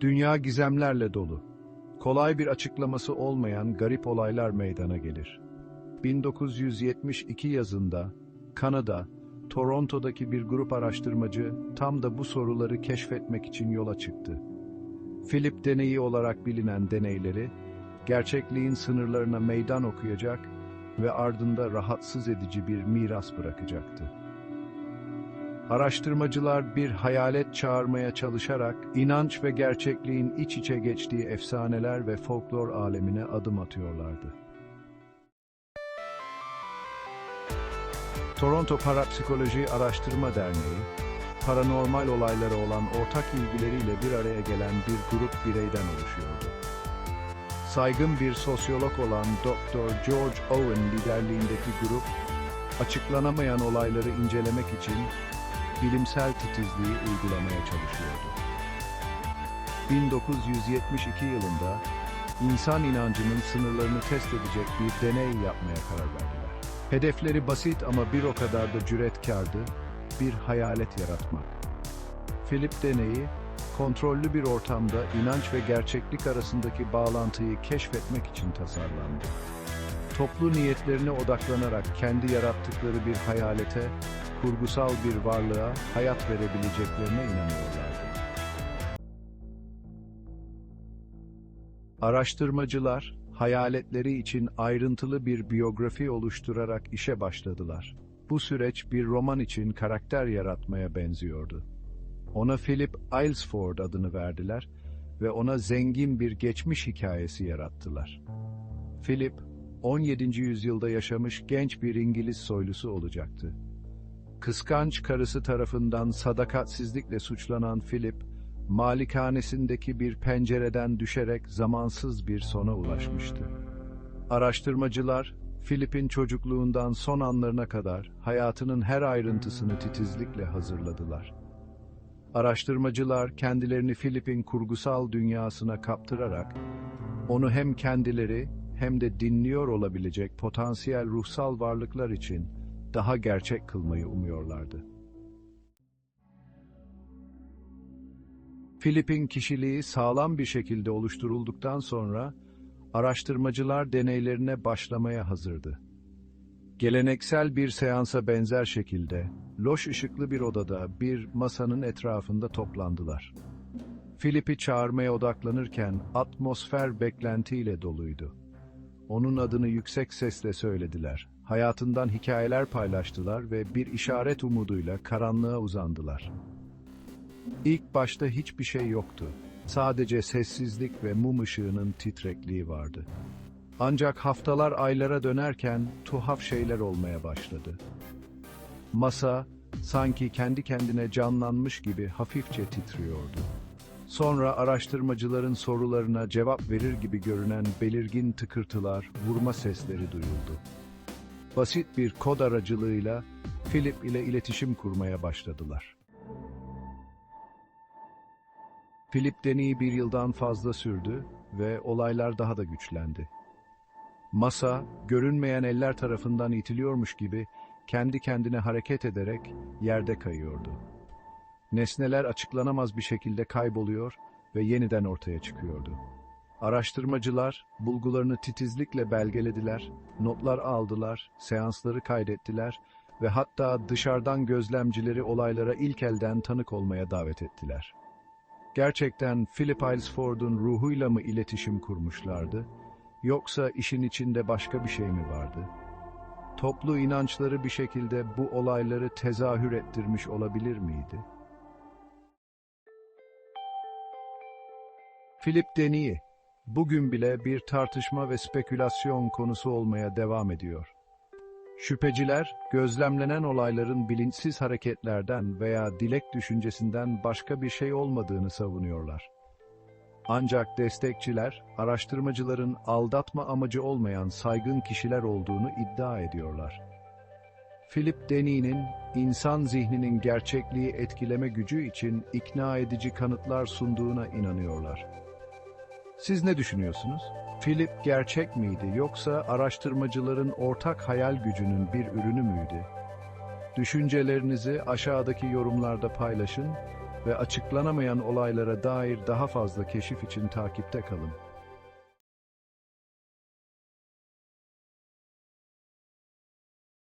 Dünya gizemlerle dolu. Kolay bir açıklaması olmayan garip olaylar meydana gelir. 1972 yazında Kanada, Toronto'daki bir grup araştırmacı tam da bu soruları keşfetmek için yola çıktı. Philip deneyi olarak bilinen deneyleri, gerçekliğin sınırlarına meydan okuyacak ve ardında rahatsız edici bir miras bırakacaktı. Araştırmacılar bir hayalet çağırmaya çalışarak inanç ve gerçekliğin iç içe geçtiği efsaneler ve folklor alemine adım atıyorlardı. Toronto Parapsikoloji Araştırma Derneği, paranormal olaylara olan ortak ilgileriyle bir araya gelen bir grup bireyden oluşuyordu. Saygın bir sosyolog olan Dr. George Owen liderliğindeki grup, açıklanamayan olayları incelemek için bilimsel titizliği uygulamaya çalışıyordu. 1972 yılında insan inancının sınırlarını test edecek bir deney yapmaya karar verdiler. Hedefleri basit ama bir o kadar da cüretkardı, bir hayalet yaratmak. Philip deneyi, kontrollü bir ortamda inanç ve gerçeklik arasındaki bağlantıyı keşfetmek için tasarlandı. Toplu niyetlerine odaklanarak kendi yarattıkları bir hayalete, kurgusal bir varlığa hayat verebileceklerine inanıyorlardı. Araştırmacılar, hayaletleri için ayrıntılı bir biyografi oluşturarak işe başladılar. Bu süreç bir roman için karakter yaratmaya benziyordu. Ona Philip Aylesford adını verdiler ve ona zengin bir geçmiş hikayesi yarattılar. Philip, 17. yüzyılda yaşamış genç bir İngiliz soylusu olacaktı. Kıskanç karısı tarafından sadakatsizlikle suçlanan Philip, malikanesindeki bir pencereden düşerek zamansız bir sona ulaşmıştı. Araştırmacılar, Philip'in çocukluğundan son anlarına kadar hayatının her ayrıntısını titizlikle hazırladılar. Araştırmacılar kendilerini Philip'in kurgusal dünyasına kaptırarak, onu hem kendileri hem de dinliyor olabilecek potansiyel ruhsal varlıklar için daha gerçek kılmayı umuyorlardı. Philip'in kişiliği sağlam bir şekilde oluşturulduktan sonra araştırmacılar deneylerine başlamaya hazırdı. Geleneksel bir seansa benzer şekilde loş ışıklı bir odada bir masanın etrafında toplandılar. Philip'i çağırmaya odaklanırken atmosfer beklentiyle doluydu. Onun adını yüksek sesle söylediler. Hayatından hikayeler paylaştılar ve bir işaret umuduyla karanlığa uzandılar. İlk başta hiçbir şey yoktu. Sadece sessizlik ve mum ışığının titrekliği vardı. Ancak haftalar aylara dönerken tuhaf şeyler olmaya başladı. Masa sanki kendi kendine canlanmış gibi hafifçe titriyordu. Sonra araştırmacıların sorularına cevap verir gibi görünen belirgin tıkırtılar, vurma sesleri duyuldu. Basit bir kod aracılığıyla Philip ile iletişim kurmaya başladılar. Philip deneyi bir yıldan fazla sürdü ve olaylar daha da güçlendi. Masa, görünmeyen eller tarafından itiliyormuş gibi kendi kendine hareket ederek yerde kayıyordu. Nesneler açıklanamaz bir şekilde kayboluyor ve yeniden ortaya çıkıyordu. Araştırmacılar bulgularını titizlikle belgelediler, notlar aldılar, seansları kaydettiler ve hatta dışarıdan gözlemcileri olaylara ilk elden tanık olmaya davet ettiler. Gerçekten Philip Aylesford'un ruhuyla mı iletişim kurmuşlardı, yoksa işin içinde başka bir şey mi vardı? Toplu inançları bir şekilde bu olayları tezahür ettirmiş olabilir miydi? Philip Denis, bugün bile bir tartışma ve spekülasyon konusu olmaya devam ediyor. Şüpheciler, gözlemlenen olayların bilinçsiz hareketlerden veya dilek düşüncesinden başka bir şey olmadığını savunuyorlar. Ancak destekçiler, araştırmacıların aldatma amacı olmayan saygın kişiler olduğunu iddia ediyorlar. Philip Denis'in insan zihninin gerçekliği etkileme gücü için ikna edici kanıtlar sunduğuna inanıyorlar. Siz ne düşünüyorsunuz? Philip gerçek miydi yoksa araştırmacıların ortak hayal gücünün bir ürünü müydü? Düşüncelerinizi aşağıdaki yorumlarda paylaşın ve açıklanamayan olaylara dair daha fazla keşif için takipte kalın.